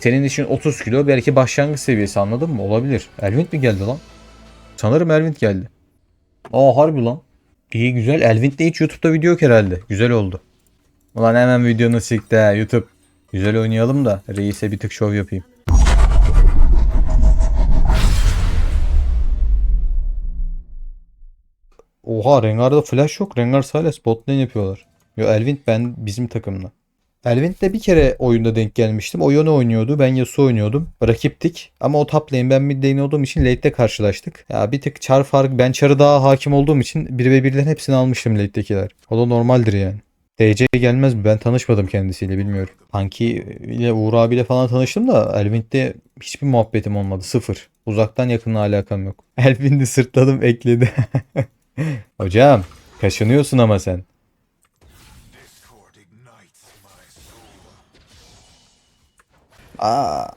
Senin için 30 kilo belki başlangıç seviyesi anladın mı? Olabilir. Elvin mi geldi lan? Sanırım Elvin geldi. Aa harbi lan. İyi güzel. Elvin de hiç YouTube'da video yok herhalde. Güzel oldu. Ulan hemen videonu sikti ha YouTube. Güzel oynayalım da reise bir tık şov yapayım. Oha Rengar'da flash yok. Rengar Silas bot lane yapıyorlar. Yo Elvin ben bizim takımla. Elvint'le bir kere oyunda denk gelmiştim. O Yone oynuyordu. Ben Yasuo oynuyordum. Rakiptik. Ama o top lane ben mid lane olduğum için late'de karşılaştık. Ya bir tık çar fark. Ben çarı daha hakim olduğum için 1v1'den hepsini almıştım late'dekiler. O da normaldir yani. DC gelmez mi? Ben tanışmadım kendisiyle bilmiyorum. Punky ile Uğur abiyle falan tanıştım da Elvint'te hiçbir muhabbetim olmadı. Sıfır. Uzaktan yakınla alakam yok. Elvint'i sırtladım ekledi. Hocam kaşınıyorsun ama sen. Aa.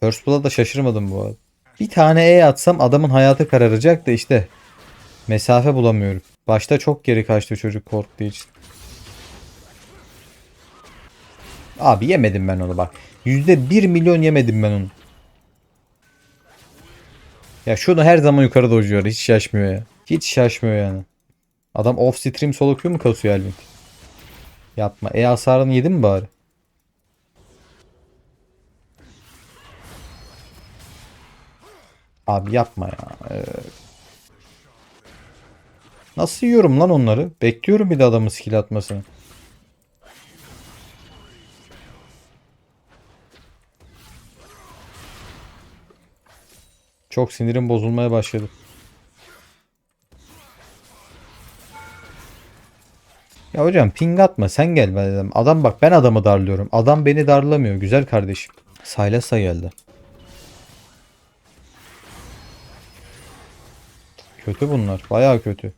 First Blood'a şaşırmadım bu arada. Bir tane E atsam adamın hayatı kararacak da işte mesafe bulamıyorum. Başta çok geri kaçtı çocuk korktuğu için. Abi yemedim ben onu bak. Yüzde bir milyon yemedim ben onu. Ya şunu her zaman yukarı dojuyor. Hiç şaşmıyor ya. Hiç şaşmıyor yani. Adam off stream solo queue mu kasıyor Elvin? Yapma. E hasarını yedin mi bari? Abi yapma ya. Ee, Nasıl yiyorum lan onları? Bekliyorum bir de adamın skill atmasını. Çok sinirim bozulmaya başladı. Ya hocam ping atma sen gel ben dedim. Adam bak ben adamı darlıyorum. Adam beni darlamıyor güzel kardeşim. Saylasa geldi. Kötü bunlar. Bayağı kötü.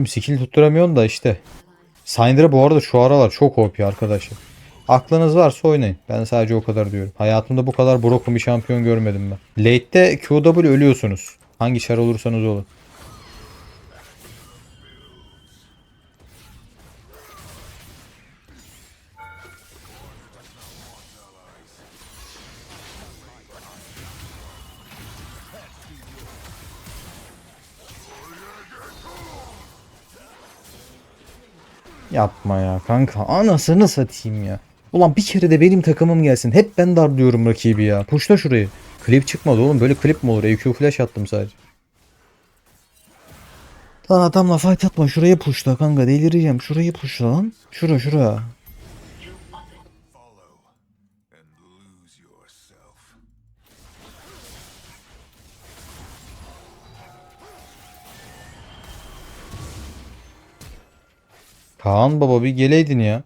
Gülüm skill tutturamıyorsun da işte. Syndra bu arada şu aralar çok OP arkadaşlar. Aklınız varsa oynayın. Ben sadece o kadar diyorum. Hayatımda bu kadar broken bir şampiyon görmedim ben. Late'de QW ölüyorsunuz. Hangi şar olursanız olun. Yapma ya kanka. Anasını satayım ya. Ulan bir kere de benim takımım gelsin. Hep ben darlıyorum rakibi ya. Puşla şurayı. Klip çıkmadı oğlum. Böyle klip mi olur? EQ flash attım sadece. Lan adamla fight atma. Şuraya puşla kanka. Delireceğim. Şurayı puşla lan. Şura şura. Kaan baba bir geleydin ya.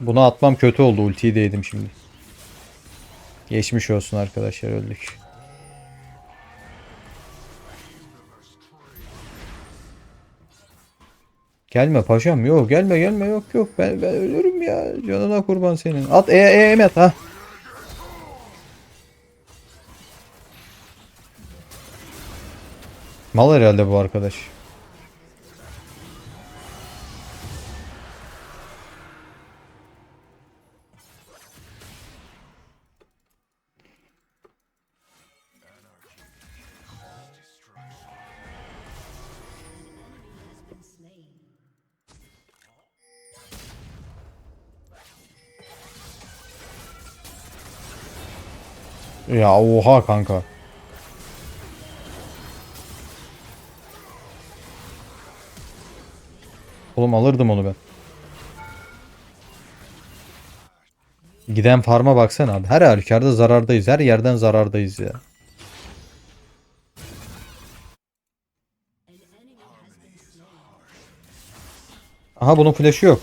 Buna atmam kötü oldu. Ultiyi de şimdi. Geçmiş olsun arkadaşlar öldük. Gelme paşam yok gelme gelme yok yok ben, ben ölürüm ya canına kurban senin. At e e emet ha. Mal herhalde bu arkadaş. Ya oha kanka. Oğlum alırdım onu ben. Giden farma baksana abi. Her halükarda zarardayız. Her yerden zarardayız ya. Aha bunun flash'ı yok.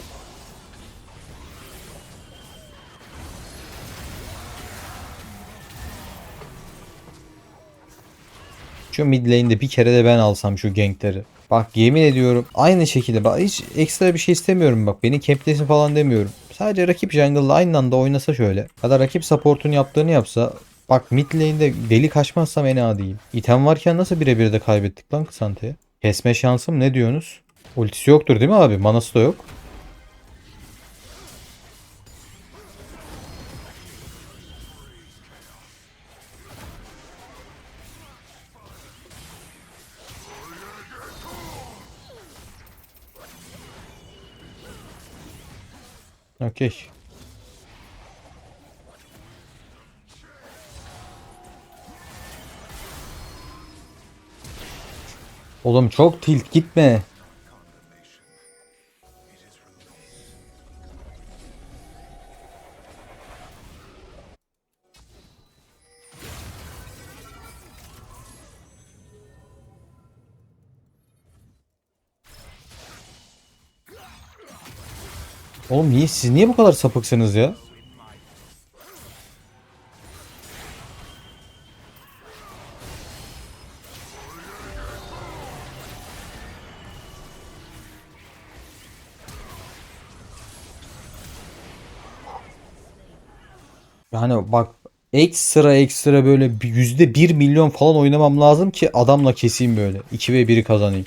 Şu mid lane'de bir kere de ben alsam şu gankleri. Bak yemin ediyorum aynı şekilde bak hiç ekstra bir şey istemiyorum bak beni camplesin falan demiyorum. Sadece rakip jungle'la aynı anda oynasa şöyle. Ya da rakip support'un yaptığını yapsa Bak mid lane'de deli kaçmazsam en adiyim. İtem varken nasıl birebir de kaybettik lan Kısante'ye? Kesme şansım ne diyorsunuz? Ultisi yoktur değil mi abi? Manası da yok. Okey. Oğlum çok tilt gitme. Oğlum niye siz niye bu kadar sapıksınız ya? Yani bak ekstra ekstra böyle yüzde bir milyon falan oynamam lazım ki adamla keseyim böyle. 2 ve 1'i kazanayım.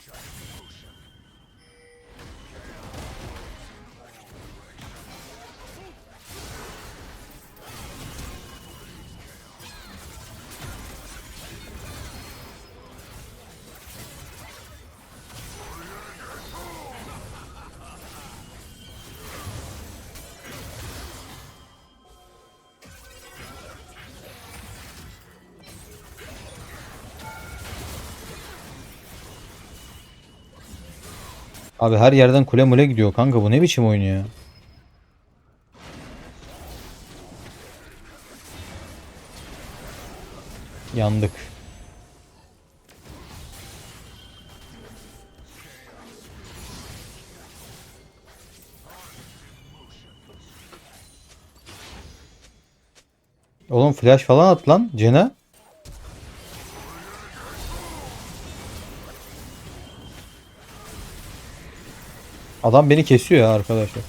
Abi her yerden kule mule gidiyor kanka bu ne biçim oyun ya? Yandık. Oğlum flash falan at lan Cena. Adam beni kesiyor ya arkadaşlar.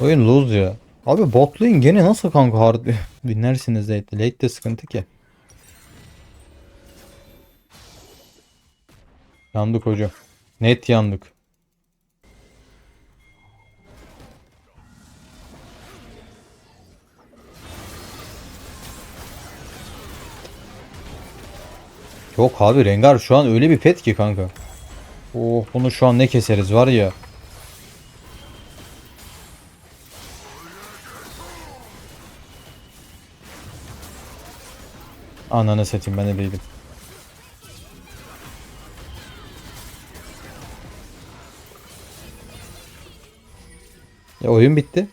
Oyun lose ya. Abi bot gene nasıl kanka hard dinlersiniz late. Late de sıkıntı ki. Yandık hocam. Net yandık. Yok abi Rengar şu an öyle bir pet ki kanka. Oh bunu şu an ne keseriz var ya. Ananı satayım ben de değilim. Ya oyun bitti.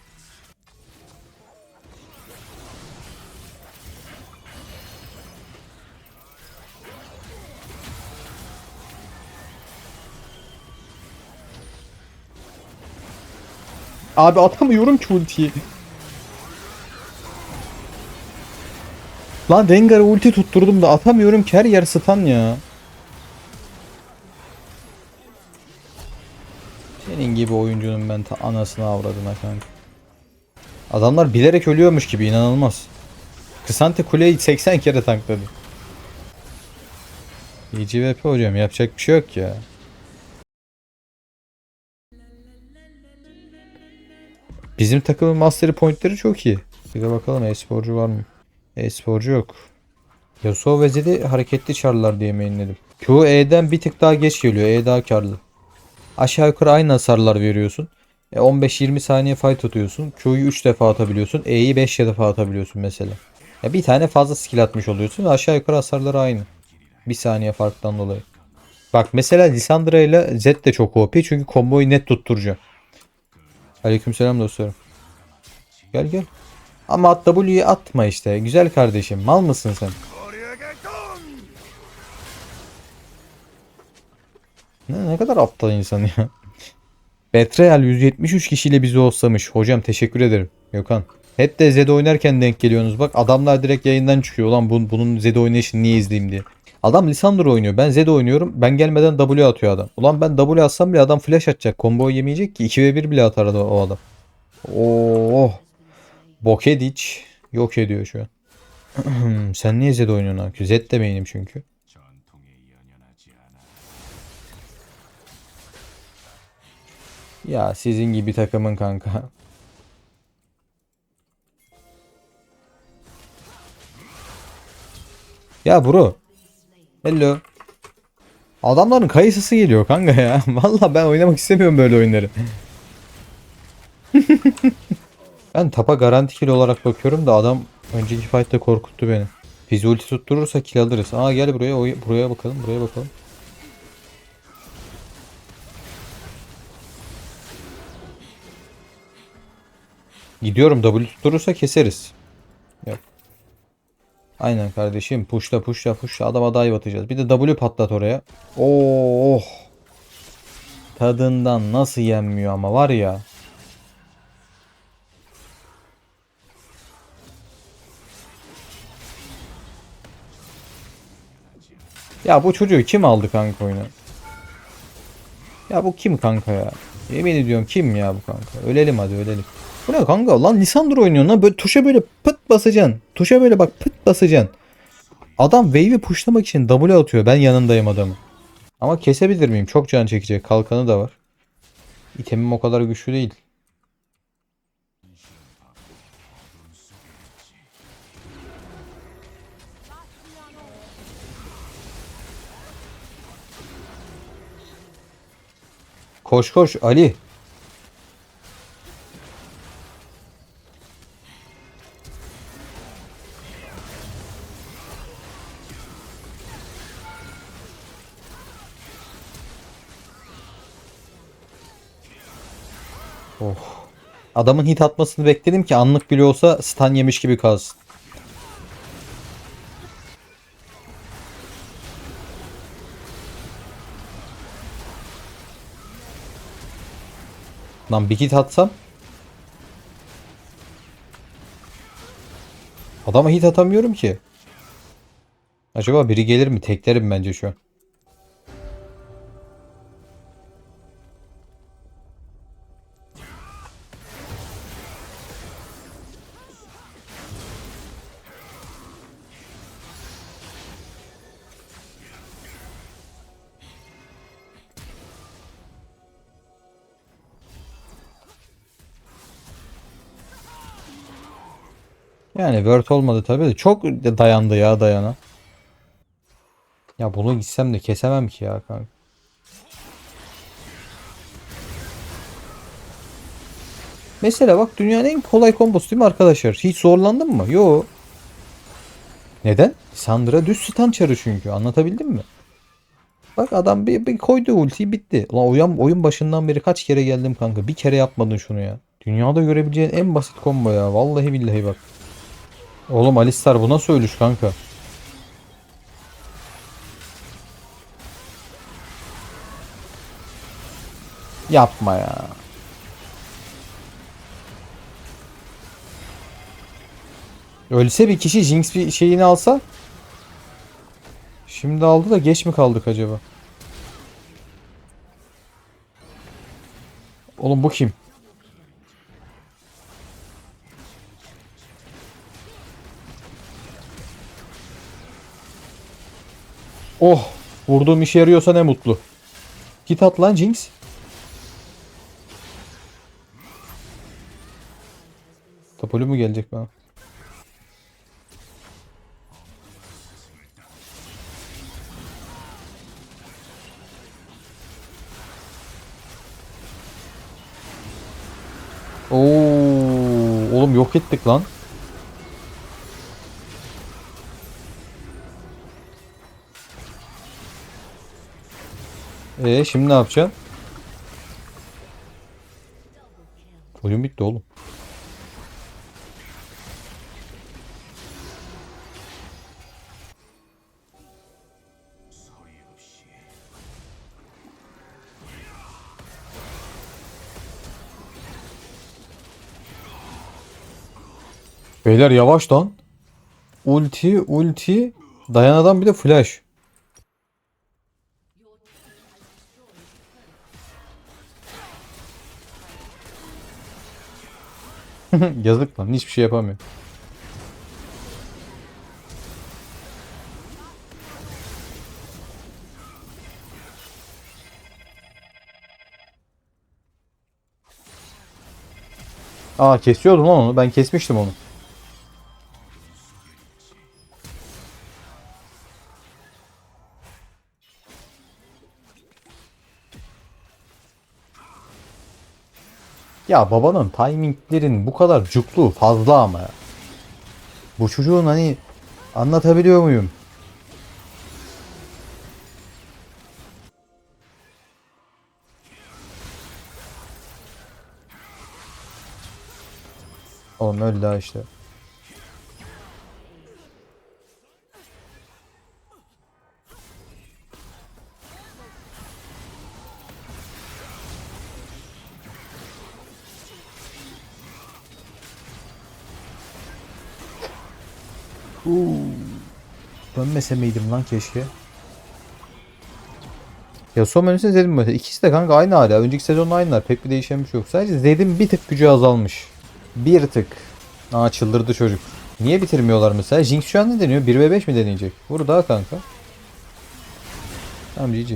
Abi atamıyorum ki ultiyi. Lan Rengar'a ulti tutturdum da atamıyorum ki her yer stun ya. Senin gibi oyuncunun ben ta anasını avradına kanka. Adamlar bilerek ölüyormuş gibi inanılmaz. Kısante kuleyi 80 kere tankladı. IGVP hocam yapacak bir şey yok ya. Bizim takımın mastery pointleri çok iyi. Bir de bakalım e-sporcu var mı? E-sporcu yok. Yasuo ve Zed'i hareketli çarlar diye mainledim. Q E'den bir tık daha geç geliyor. E daha karlı. Aşağı yukarı aynı hasarlar veriyorsun. E 15-20 saniye fight tutuyorsun. Q'yu 3 defa atabiliyorsun. E'yi 5 defa atabiliyorsun mesela. Ya bir tane fazla skill atmış oluyorsun. Aşağı yukarı hasarları aynı. Bir saniye farktan dolayı. Bak mesela Lissandra ile Zed de çok OP çünkü komboyu net tutturacak. Aleykümselam dostlarım. Gel gel. Ama W'yi atma işte. Güzel kardeşim. Mal mısın sen? Ne, ne kadar aptal insan ya. Betreal 173 kişiyle bizi olsamış. Hocam teşekkür ederim. Gökhan. Hep de Zed oynarken denk geliyorsunuz. Bak adamlar direkt yayından çıkıyor. Lan bun, bunun Zed oynayışını niye izleyeyim diye. Adam Lisandro oynuyor. Ben Zed oynuyorum. Ben gelmeden W atıyor adam. Ulan ben W atsam bile adam flash atacak. Combo yemeyecek ki. 2v1 bile atar o adam. Oo. Bokedic yok ediyor şu an. Sen niye Zed oynuyorsun abi? Zed de beynim çünkü. Ya sizin gibi takımın kanka. Ya bro. Hello. Adamların kayısısı geliyor kanka ya. Valla ben oynamak istemiyorum böyle oyunları. ben tapa garanti kill olarak bakıyorum da adam önceki fight'ta korkuttu beni. Biz ulti tutturursa kill alırız. Aa gel buraya buraya bakalım buraya bakalım. Gidiyorum W tutturursa keseriz. Aynen kardeşim. Pushla pushla pushla. Adama dive atacağız. Bir de W patlat oraya. Oh. Tadından nasıl yenmiyor ama var ya. Ya bu çocuğu kim aldı kanka oyuna? Ya bu kim kanka ya? Yemin ediyorum kim ya bu kanka? Ölelim hadi ölelim. Bu ne kanka? Lan Lisandro oynuyor lan. Böyle tuşa böyle pıt basacaksın. Tuşa böyle bak pıt basacaksın. Adam wave'i pushlamak için W atıyor. Ben yanındayım adamın. Ama kesebilir miyim? Çok can çekecek. Kalkanı da var. İtemim o kadar güçlü değil. Koş koş Ali. Adamın hit atmasını bekledim ki anlık bile olsa stun yemiş gibi kalsın. Lan bir hit atsam. Adama hit atamıyorum ki. Acaba biri gelir mi? Teklerim bence şu an. Yani word olmadı tabii de çok dayandı ya dayana. Ya bunu gitsem de kesemem ki ya kanka. Mesela bak dünyanın en kolay kombosu değil mi arkadaşlar? Hiç zorlandın mı? Yo. Neden? Sandra düz stun çarı çünkü. Anlatabildim mi? Bak adam bir, bir koydu ultiyi bitti. Ulan oyun, oyun başından beri kaç kere geldim kanka. Bir kere yapmadın şunu ya. Dünyada görebileceğin en basit combo ya. Vallahi billahi bak. Oğlum Alistar bu nasıl ölüş kanka? Yapma ya. Ölse bir kişi Jinx bir şeyini alsa. Şimdi aldı da geç mi kaldık acaba? Oğlum bu kim? Oh! Vurduğum işe yarıyorsa ne mutlu. Git at lan Jinx. Tapolu mu gelecek bana? Oo, oğlum yok ettik lan. Ee şimdi ne yapacaksın? Oyun bitti oğlum. Beyler yavaş lan. Ulti, ulti, dayanadan bir de flash. Yazık lan hiçbir şey yapamıyor. Aa kesiyordum onu. Ben kesmiştim onu. Ya babanın timinglerin bu kadar cuklu fazla ama ya. Bu çocuğun hani anlatabiliyor muyum? Oğlum öldü daha işte. Dönmese miydim lan keşke. Ya son menüsü Zed'in mi? İkisi de kanka aynı hala. Önceki sezonla aynılar. Pek bir değişen bir şey yok. Sadece Zed'in bir tık gücü azalmış. Bir tık. Aa çıldırdı çocuk. Niye bitirmiyorlar mesela? Jinx şu an ne deniyor? 1 ve 5 mi deneyecek? Vur daha kanka. Tamam GG.